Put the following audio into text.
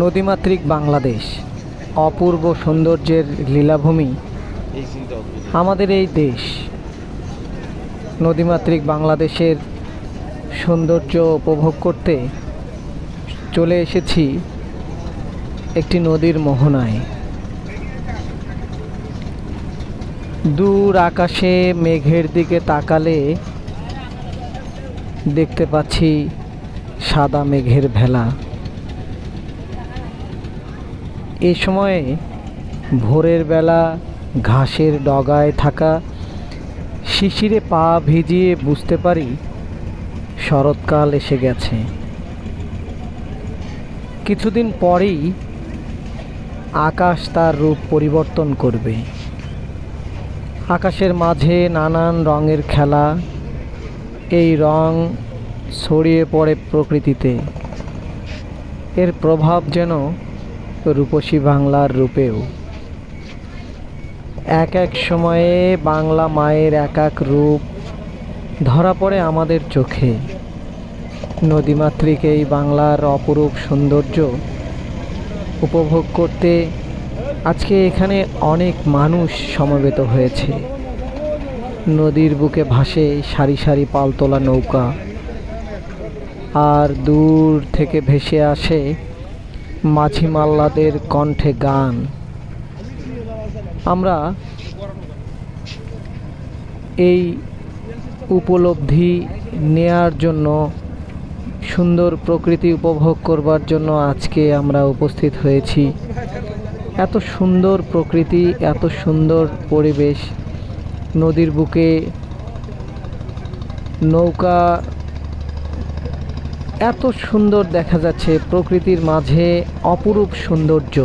নদীমাতৃক বাংলাদেশ, অপূর্ব সৌন্দর্যের লীলাভূমি আমাদের এই দেশ। নদীমাতৃক বাংলাদেশের সৌন্দর্য উপভোগ করতে চলে এসেছি একটি নদীর মোহনায়। দূর আকাশে মেঘের দিকে তাকালে দেখতে পাচ্ছি সাদা মেঘের ভেলা। এই সময়ে ভোরের বেলা ঘাসের ডগায় থাকা শিশিরে পা ভিজিয়ে বুঝতে পারি শরৎকাল এসে গেছে। কিছুদিন পরেই আকাশ তার রূপ পরিবর্তন করবে। আকাশের মাঝে নানান রঙের খেলা, এই রং ছড়িয়ে পড়ে প্রকৃতিতে। এর প্রভাব যেন রূপসী বাংলার রূপেও। এক এক সময়ে বাংলা মায়ের এক এক রূপ ধরা পড়ে আমাদের চোখে। নদীমাতৃক এই বাংলার অপরূপ সৌন্দর্য উপভোগ করতে আজকে এখানে অনেক মানুষ সমবেত হয়েছে। নদীর বুকে ভাসে সারি সারি পালতোলা নৌকা, আর দূর থেকে ভেসে আসে মাঝি মাল্লাদের কণ্ঠে গান। আমরা এই উপলব্ধি নেয়ার জন্য সুন্দর প্রকৃতি উপভোগ করবার জন্য আজকে আমরা উপস্থিত হয়েছি। এত সুন্দর প্রকৃতি, এত সুন্দর পরিবেশ, নদীর বুকে নৌকা এত সুন্দর দেখা যাচ্ছে প্রকৃতির মাঝে অপরূপ সৌন্দর্য।